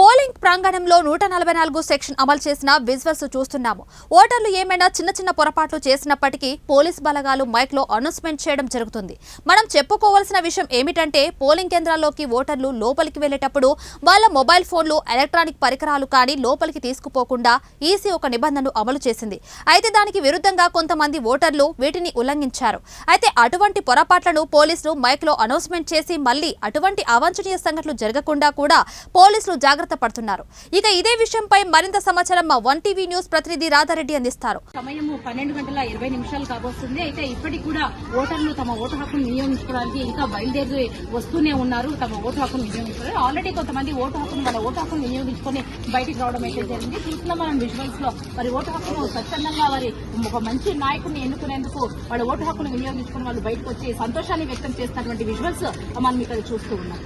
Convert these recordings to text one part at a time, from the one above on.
Polling ప్రాంగణంలో నూట నలభై నాలుగు సెక్షన్ అమలు చేసిన విజువల్స్ చూస్తున్నాము. ఓటర్లు ఏమైనా చిన్న చిన్న పొరపాట్లు చేసినప్పటికీ పోలీస్ బలగాలు మైక్లో అనౌన్స్మెంట్ చేయడం జరుగుతుంది. మనం చెప్పుకోవాల్సిన విషయం ఏమిటంటే పోలింగ్ కేంద్రాల్లోకి ఓటర్లు లోపలికి వెళ్ళేటప్పుడు వాళ్ళ మొబైల్ ఫోన్లు ఎలక్ట్రానిక్ పరికరాలు కానీ లోపలికి తీసుకుపోకుండా ఈసీ ఒక నిబంధనను అమలు చేసింది. అయితే దానికి విరుద్ధంగా కొంతమంది ఓటర్లు వీటిని ఉల్లంఘించారు. అయితే అటువంటి పొరపాట్లను పోలీసులు మైక్లో అనౌన్స్మెంట్ చేసి మళ్ళీ అటువంటి అవాంఛనీయ సంఘటనలు జరగకుండా కూడా పోలీసులు జాగ్రత్త పడుతున్నారు ఇక ఇదే విషయంపై మరింత సమాచారం మా వన్ టీవీ న్యూస్ ప్రతినిధి రాధారెడ్డి అందిస్తారు. సమయం పన్నెండు గంటల ఇరవై నిమిషాలు కాబోస్తుంది. అయితే ఇప్పటికి కూడా ఓటర్లు తమ ఓటు హక్కును వినియోగించుకోవడానికి ఇంకా బయలుదేరి వస్తూనే ఉన్నారు. తమ ఓటు హక్కును వినియోగించుకోవాలి ఆల్రెడీ కొంతమంది ఓటు హక్కును వాళ్ళ ఓటు హక్కును వినియోగించుకొని బయటికి రావడం అయితే జరిగింది. చూస్తున్నాం మనం విజువల్స్లో మరి ఓటు హక్కును స్వచ్ఛందంగా వారి ఒక మంచి నాయకుడిని ఎన్నుకునేందుకు వాళ్ళ ఓటు హక్కును వినియోగించుకుని వాళ్ళు బయటకు వచ్చి సంతోషాన్ని వ్యక్తం చేస్తున్నటువంటి విజువల్స్ మనం ఇక్కడ చూస్తూ ఉన్నాం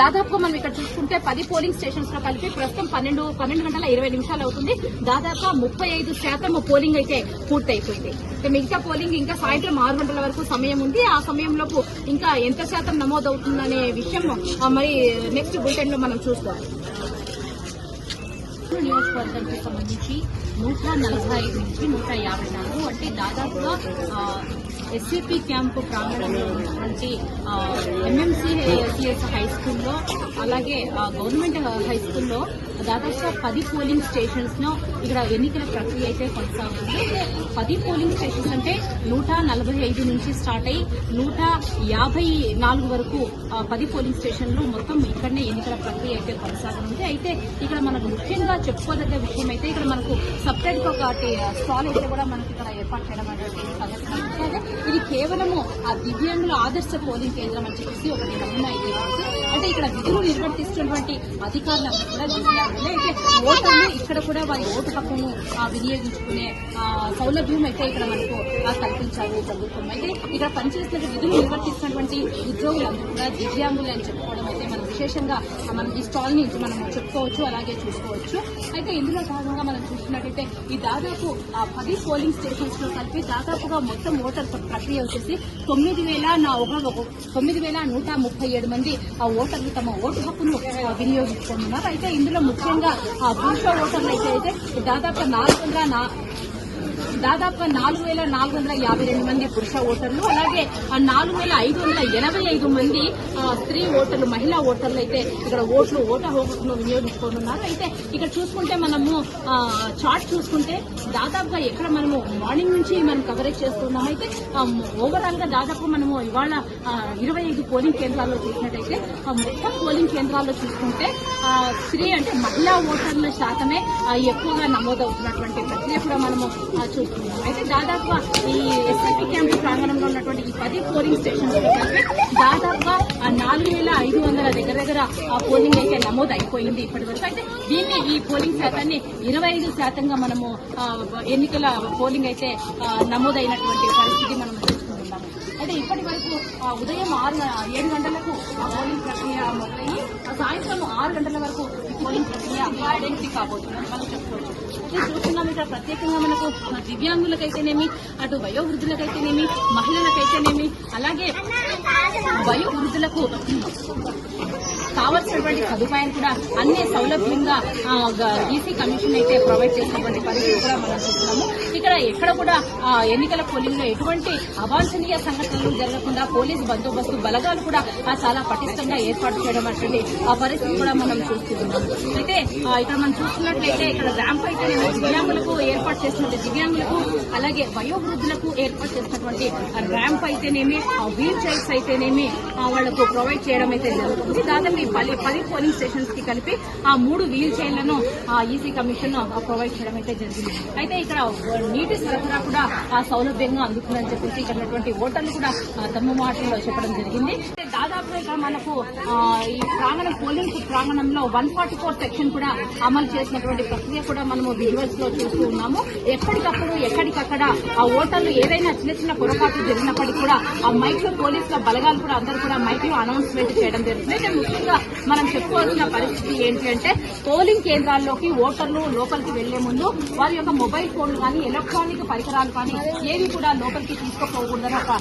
దాదాపుగా మనం ఇక్కడ చూసుకుంటే పది పోలింగ్ స్టేషన్స్లో కలిపి ప్రస్తుతం పన్నెండు పన్నెండు గంటల ఇరవై నిమిషాలు అవుతుంది. దాదాపుగా ముప్పై ఐదు శాతం పోలింగ్ అయితే పూర్తయిపోయింది. ఇక మిగతా పోలింగ్ ఇంకా సాయంత్రం ఆరు గంటల వరకు సమయం ఉంది. ఆ సమయంలోపు ఇంకా ఎంత శాతం నమోదవుతుందనే విషయం మరి నెక్స్ట్ బులెటిన్లో మనం చూసుకోవాలి. నియోజకవర్గానికి సంబంధించి నూట నలభై ఐదు నుంచి నూట యాభై నాలుగు అంటే దాదాపుగా ఎస్సీపీ క్యాంపు ప్రాంగణంలో నుంచి ఎంఎంసీ ఎస్ఎస్ హై స్కూల్లో అలాగే గవర్నమెంట్ హై స్కూల్లో దాదాపు పది పోలింగ్ స్టేషన్స్లో ఇక్కడ ఎన్నికల ప్రక్రియ అయితే కొనసాగుతుంది. పది పోలింగ్ స్టేషన్స్ అంటే నూట నలభై ఐదు నుంచి స్టార్ట్ అయ్యి నూట యాభై నాలుగు వరకు పది పోలింగ్ స్టేషన్లు మొత్తం ఇక్కడనే ఎన్నికల ప్రక్రియ అయితే కొనసాగనుంది అయితే ఇక్కడ మనకు ముఖ్యంగా చెప్పుకోదగ్గ విషయం అయితే ఇక్కడ మనకు సపరేట్ ఒక స్టాల్ అయితే కూడా మనకి ఇక్కడ ఏర్పాటు చేయడం అనేది సంగతి ఇది కేవలము ఆ దివ్యాంగుల ఆదర్శ పోలింగ్ కేంద్రం అని చెప్పేసి ఒకటి నమూనా అయితే అంటే ఇక్కడ విధులు నిర్వర్తిస్తున్నటువంటి అధికారులందరూ కూడా దివ్యాంగులే అయితే ఓటర్లు ఇక్కడ కూడా వారి ఓటు హక్కును వినియోగించుకునే సౌలభ్యం అయితే ఇక్కడ మనకు ఆ, కల్పించారు ప్రభుత్వం. అయితే ఇక్కడ పనిచేస్తున్న విధులు నిర్వర్తిస్తున్నటువంటి ఉద్యోగులందరూ కూడా దివ్యాంగులు అని చెప్పుకోవడం విశేషంగా మనం ఈ స్టాల్ నుంచి మనం చెప్పుకోవచ్చు అలాగే చూసుకోవచ్చు. అయితే ఇందులో భాగంగా మనం చూసినట్టయితే ఈ దాదాపు ఆ, పది పోలింగ్ స్టేషన్స్లో కలిపి దాదాపుగా మొత్తం ఓటర్ ప్రక్రియ వచ్చేసి తొమ్మిది వేల నా ఒక తొమ్మిది వేల నూట ముప్పై ఏడు మంది ఆ ఓటర్లు తమ ఓటు హక్కును వినియోగించుకుంటున్నారు. అయితే ఇందులో ముఖ్యంగా ఆ పురుష ఓటర్లు అయితే దాదాపు నాలుగు వందల నా- దాదాపుగా నాలుగు వేల నాలుగు వందల యాభై రెండు మంది పురుష ఓటర్లు అలాగే నాలుగు వేల ఐదు వందల ఎనభై ఐదు మంది స్త్రీ ఓటర్లు మహిళా ఓటర్లు అయితే ఇక్కడ ఓట్లు ఓట హక్కును వినియోగించుకుంటున్నారు అయితే ఇక్కడ చూసుకుంటే మనము చార్ట్ చూసుకుంటే దాదాపుగా ఎక్కడ మనము మార్నింగ్ నుంచి మనం కవరేజ్ చేస్తున్నాం అయితే ఓవరాల్గా దాదాపు మనము ఇవాళ ఇరవై ఐదు పోలింగ్ కేంద్రాల్లో చూసినట్టయితే మొత్తం పోలింగ్ కేంద్రాల్లో చూసుకుంటే స్త్రీ అంటే మహిళా ఓటర్ల శాతమే ఎక్కువగా నమోదవుతున్నటువంటి ప్రక్రియ కూడా మనము చూస్తున్నాం. అయితే దాదాపుగా ఈ ఎస్ఐపి క్యాంప్ ప్రాంగణంలో ఉన్నటువంటి ఈ పది పోలింగ్ స్టేషన్స్ దాదాపుగా ఆ నాలుగు వేల ఐదు వందల దగ్గర దగ్గర ఆ పోలింగ్ అయితే నమోదు అయిపోయింది ఇప్పటి వరకు అయితే దీన్ని ఈ పోలింగ్ శాతాన్ని ఇరవై ఐదు శాతంగా మనము ఎన్నికల పోలింగ్ అయితే నమోదైనటువంటి పరిస్థితి మనం అంటే ఇప్పటి వరకు ఉదయం ఆరు ఏడు గంటలకు పోలింగ్ ప్రక్రియ మొదలయ్యి సాయంత్రం ఆరు గంటల వరకు పోలింగ్ ప్రక్రియ ఐడెంటిటీ కాబోతుందని మనం చెప్పుకోవచ్చు. అయితే చూస్తున్నాం ఇక్కడ ప్రత్యేకంగా మనకు దివ్యాంగులకైతేనేమి అటు వయోవృద్ధులకైతేనేమి మహిళలకైతేనేమి అలాగే వయోవృద్ధులకు కావలసినటువంటి సదుపాయం కూడా అన్ని సౌలభ్యంగా ఈసీ కమిషన్ అయితే ప్రొవైడ్ చేసినటువంటి పరిస్థితి కూడా మనం చూస్తున్నాము. ఇక్కడ ఎక్కడ కూడా ఆ, ఎన్నికల పోలింగ్లో ఎటువంటి అవాంఛనీయ సంఘటనలు జరగకుండా పోలీసు బందోబస్తు బలగాలు కూడా చాలా పటిష్టంగా ఏర్పాటు చేయడం అటువంటి ఆ పరిస్థితి కూడా మనం చూస్తున్నాం. అయితే ఇక్కడ మనం చూస్తున్నట్లయితే ఇక్కడ ర్యాంప్ అయితే దివ్యాంగులకు ఏర్పాటు చేసినటువంటి దివ్యాంగులకు అలాగే వయోవృద్ధులకు ఏర్పాటు చేసినటువంటి ర్యాంప్ అయితేనేమి వీల్ చైర్స్ అయితేనేమి వాళ్ళకు ప్రొవైడ్ చేయడం అయితే జరుగుతుంది. దాదాపు పది పది పోలింగ్ స్టేషన్స్కి కలిపి ఆ మూడు వీల్ చైర్లను ఈసీ కమిషన్ ప్రొవైడ్ చేయడం అయితే జరిగింది. అయితే ఇక్కడ నీటి సరఫరా కూడా ఆ సౌలభ్యంగా అందుతుందని చెప్పేసి ఇక్కడ ఉన్నటువంటి ఓటర్లు కూడా తమ మాటల్లో చెప్పడం జరిగింది. దాదాపు దాదాపుగా ఇక్కడ మనకు ఈ ప్రాంగణం పోలింగ్ ప్రాంగణంలో వన్ ఫార్టీ ఫోర్ సెక్షన్ కూడా అమలు చేసినటువంటి ప్రక్రియ కూడా మనము విజువల్స్లో చూస్తూ ఉన్నాము. ఎప్పటికప్పుడు ఎక్కడికక్కడ ఆ ఓటర్లు ఏదైనా చిన్న చిన్న పొరపాట్లు జరిగినప్పటికీ కూడా ఆ మైక్లో పోలీసుల బలగాలు కూడా అందరూ కూడా మైక్లో అనౌన్స్మెంట్ చేయడం జరుగుతుంది. అయితే ముఖ్యంగా మనం చెప్పుకోవాల్సిన పరిస్థితి ఏంటి అంటే పోలింగ్ కేంద్రాల్లోకి ఓటర్లు లోపలికి వెళ్ళే ముందు వారి యొక్క మొబైల్ ఫోన్లు కానీ ఎలక్ట్రానిక్ పరికరాలు కానీ ఏవి కూడా లోపలికి తీసుకుపోకూడదని ఒక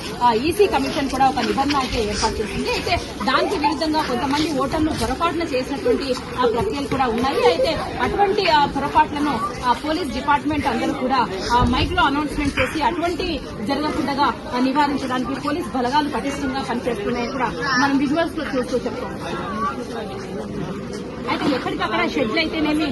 ఈసీ కమిషన్ కూడా ఒక నిబంధన అయితే ఏర్పాటు చేసింది. అయితే దానికి విరుద్ధంగా కొంతమంది ఓటర్లు పొరపాటున చేసినటువంటి ఆ ప్రక్రియలు కూడా ఉన్నాయి. అయితే అటువంటి పొరపాట్లను ఆ పోలీస్ డిపార్ట్మెంట్ అందరూ కూడా మైక్లో మైక్లో అనౌన్స్మెంట్ చేసి అటువంటి జరగకుండా నివారించడానికి పోలీస్ బలగాలు పటిష్టంగా పనిచేస్తున్నాయని కూడా మనం విజువల్స్లో చూస్తూ చెప్తాం అయితే ఎక్కడికక్కడ షెడ్లు అయితేనేమి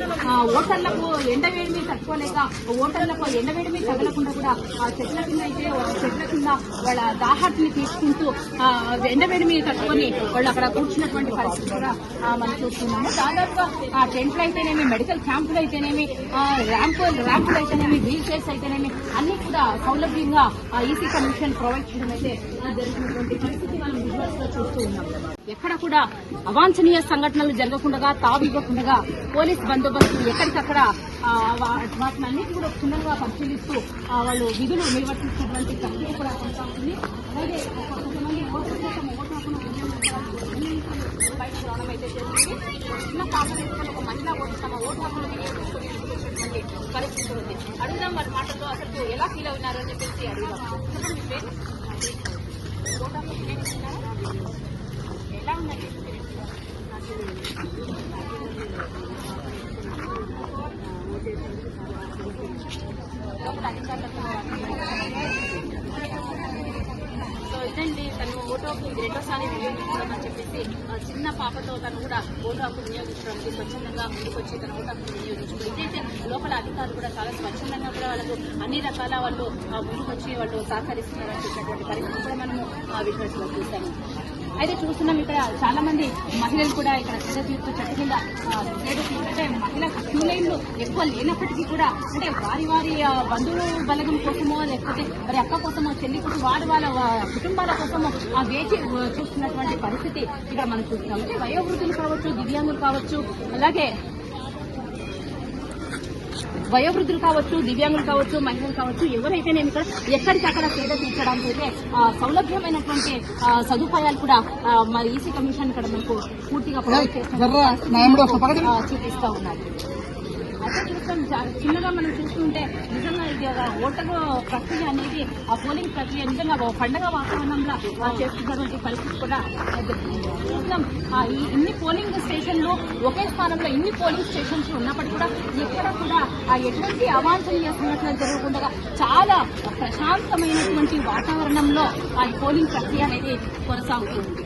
ఓటర్లకు ఓటర్లకు ఎండవేడిమి తట్టుకోలేక ఓటర్లకు ఎండవేడిమి తగలకుండా కూడా ఆ చెట్ల కింద అయితే చెట్ల కింద వాళ్ళ దాహాటిని తీసుకుంటూ ఎండ ఎండవేడిమి తట్టుకొని వాళ్ళు అక్కడ కూర్చున్నటువంటి పరిస్థితి కూడా మనం చూస్తున్నాము. దాదాపుగా ఆ టెంట్లు అయితేనేమి మెడికల్ క్యాంపులు అయితేనేమి ఆ, ర్యాంపు ర్యాంపులు అయితేనేమి వీల్ చైర్స్ అయితేనేమి అన్ని కూడా సౌలభ్యంగా ఈసీ కమిషన్ ప్రొవైడ్ చేయడం అయితే జరిగినటువంటి పరిస్థితి. మనం విజువల్స్లో చూస్తూ ఉన్నాం. ఎక్కడ కూడా అవాంఛనీయ సంఘటనలు జరగకుండా తావు ఇవ్వకుండా పోలీస్ బందోబస్తు ఎక్కడికక్కడ ఆ, వాటిని అన్నిటి కూడా క్షుణ్ణంగా పరిశీలిస్తూ వాళ్ళు విధులు నిర్వర్తిస్తున్నటువంటి ప్రక్రియ కూడా కొనసాగుతుంది. అలాగే కొంతమంది ఓట్ల కోసం ఓటు హక్కును బయటకు రావడం అయితే చేస్తుంది చిన్న పాప ఒక మహిళా ఓటు తమ ఓటు హక్కును వినియోగించుకుని పరిస్థితి ఉంది. అడుగుదాం వారి మాటల్లో అసలు ఎలా ఫీల్ అవుతున్నారు అని చెప్పేసి అడుగుదాం. చెప్పండి మీ పేరు ఓటు హక్కు వినియోగిస్తున్నారా ఎలా ఉందండి సో ఇదండి పాపతో ఓటు రెండోసారి వినియోగించడం అని చెప్పేసి చిన్న పాపతో తను కూడా ఓటు హక్కు వినియోగించడానికి స్వచ్ఛందంగా ముందుకొచ్చి తన ఓటు హక్కు వినియోగించుకుని ఇదైతే లోపల అధికారులు కూడా చాలా స్వచ్ఛందంగా కూడా వాళ్ళకు అన్ని రకాల వాళ్ళు ముందుకొచ్చి వాళ్ళు సహకరిస్తున్నారని చెప్పినటువంటి పరిస్థితి కూడా మనము ఆ విజువల్స్ చూసాము. అయితే చూస్తున్నాం ఇక్కడ చాలా మంది మహిళలు కూడా ఇక్కడ పెద్ద తీర్పు చెట్టు కింద అంటే మహిళ క్యూ లైన్లు ఎక్కువ లేనప్పటికీ కూడా అంటే వారి వారి బంధువులు బలగం కోసమో లేకపోతే వారి అక్క కోసమో చెల్లి కోసం వారి వాళ్ళ కుటుంబాల కోసమో ఆ వేచి చూస్తున్నటువంటి పరిస్థితి ఇక్కడ మనం చూస్తున్నాం. అంటే వయోవృద్ధులు కావచ్చు దివ్యాంగులు కావచ్చు అలాగే వయోవృద్ధులు కావచ్చు దివ్యాంగులు కావచ్చు మహిళలు కావచ్చు ఎవరైతేనేమి ఇక్కడ ఎక్కడికక్కడ సేద తీర్చడానికి అయితే సౌలభ్యమైనటువంటి సదుపాయాలు కూడా ఈసీ కమిషన్ ఇక్కడ మనకు పూర్తిగా చూపిస్తా ఉన్నారు. అయితే చూస్తాం. చిన్నగా మనం చూస్తుంటే నిజంగా ఇది ఓటరు ప్రక్రియ అనేది ఆ పోలింగ్ ప్రక్రియ నిజంగా పండగ వాతావరణంలో ఆ, చేస్తున్నటువంటి పరిస్థితి కూడా చూస్తాం. ఆ, ఈ ఇన్ని పోలింగ్ స్టేషన్లు ఒకే స్థానంలో ఇన్ని పోలింగ్ స్టేషన్స్ ఉన్నప్పటికీ కూడా ఎక్కడ కూడా ఆ ఎటువంటి అవాంఛనీయ సంఘటనలు జరగకుండా చాలా ప్రశాంతమైనటువంటి వాతావరణంలో ఆ పోలింగ్ ప్రక్రియ అనేది కొనసాగుతుంది.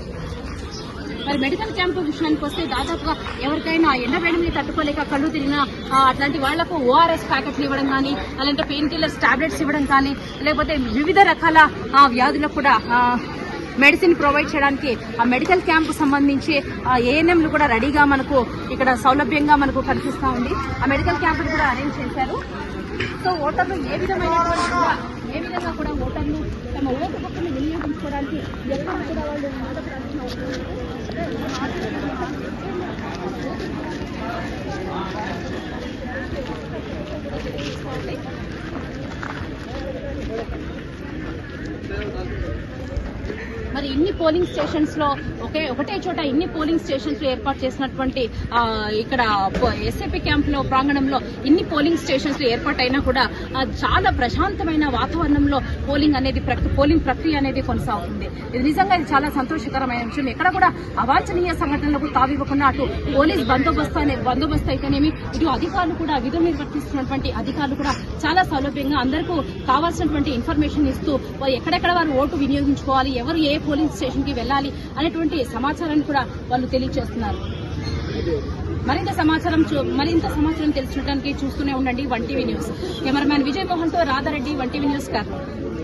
మరి మెడికల్ క్యాంపు విషయానికి వస్తే దాదాపుగా ఎవరికైనా ఎండవేడిని తట్టుకోలేక కళ్ళు తిరిగినా అట్లాంటి వాళ్ళకు ఓఆర్ఎస్ ప్యాకెట్లు ఇవ్వడం కానీ అలాంటి పెయిన్ కిల్లర్స్ టాబ్లెట్స్ ఇవ్వడం కానీ లేకపోతే వివిధ రకాల వ్యాధులకు కూడా మెడిసిన్ ప్రొవైడ్ చేయడానికి ఆ మెడికల్ క్యాంప్ సంబంధించి ఏఎన్ఎంలు కూడా రెడీగా మనకు ఇక్కడ సౌలభ్యంగా మనకు కనిపిస్తూ ఉంది. ఆ మెడికల్ క్యాంప్ కూడా అరేంజ్ చేశారు. సో ఓటర్లు ఏ విధమైనటువంటి ఏ విధంగా కూడా ఓటర్లు తమ ఓటు హక్కును వినియోగించుకోవడానికి ఎక్కడ కూడా వాళ్ళు Thank you. మరి ఇన్ని పోలింగ్ స్టేషన్స్లో ఒకే ఒకటే చోట ఇన్ని పోలింగ్ స్టేషన్స్లో ఏర్పాటు చేసినటువంటి ఇక్కడ ఎస్ఏపీ క్యాంప్లో ప్రాంగణంలో ఇన్ని పోలింగ్ స్టేషన్స్లో ఏర్పాటు అయినా కూడా చాలా ప్రశాంతమైన వాతావరణంలో పోలింగ్ అనేది పోలింగ్ ప్రక్రియ అనేది కొనసాగుతుంది. ఇది నిజంగా ఇది చాలా సంతోషకరమైన విషయం. ఎక్కడ కూడా అవాంఛనీయ సంఘటనలకు తావివ్వకుండా అటు పోలీస్ బందోబస్తు అనే బందోబస్తు అయితేనేమి ఇటు అధికారులు కూడా విధులు నిర్వర్తిస్తున్నటువంటి అధికారులు కూడా చాలా సౌలభ్యంగా అందరికీ కావాల్సినటువంటి ఇన్ఫర్మేషన్ ఇస్తూ ఎక్కడెక్కడ వారు ఓటు వినియోగించుకోవాలి ఎవరు ఏ పోలింగ్ స్టేషన్కి వెళ్ళాలి అనేటువంటి సమాచారాన్ని కూడా వాళ్ళు తెలియజేస్తున్నారు. మరింత సమాచారం చూ- మరింత సమాచారం తెలుసుకోవడానికి చూస్తూనే ఉండండి one TV news. Cameraman Vijay మోహన్తో Radha Reddy one TV news Kurnool.